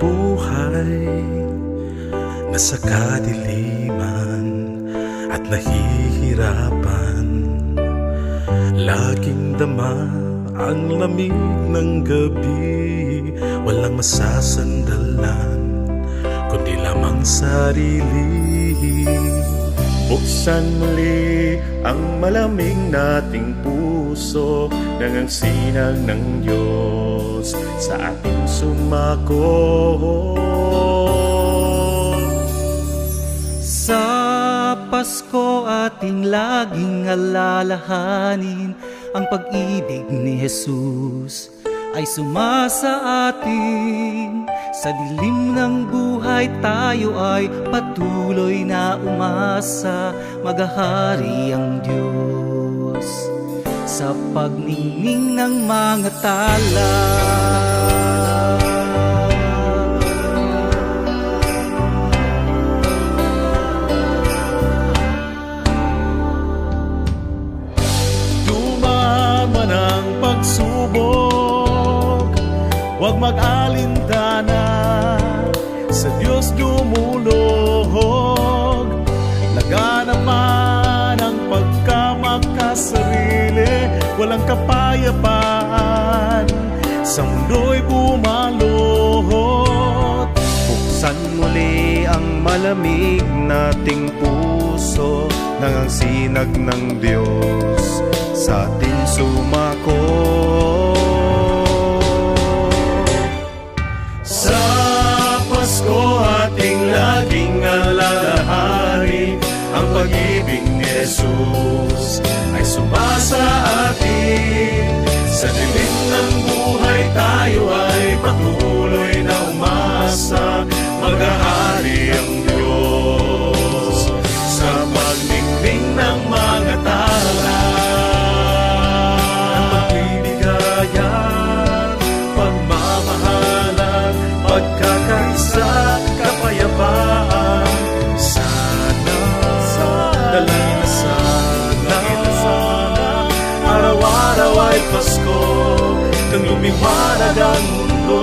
buhay Nasa kadiliman at nahihirapan. Laging dama ang lamig ng gabi Walang masasandalan Kundi lamang sarili. Buksan muli ang malamig nating puso Nang ang sinag ng Diyos sa ating sumako. Sa Pasko ating laging alalahanin Ang pag-ibig ni Jesus ay sumasa atin. Sa dilim ng buhay tayo ay patuloy na umasa Maghahari ang Diyos. Sa pagningning ng mga tala Huwag mag-alintana. Sa Diyos dumulog Laganap ang pagkamakasarili. Walang kapayapaan. Sa mundo'y bumalot Buksan muli ang malamig nating puso. Nang ang sinag ng Diyos sa atin sumako Pasko Nang lumiwanag ang mundo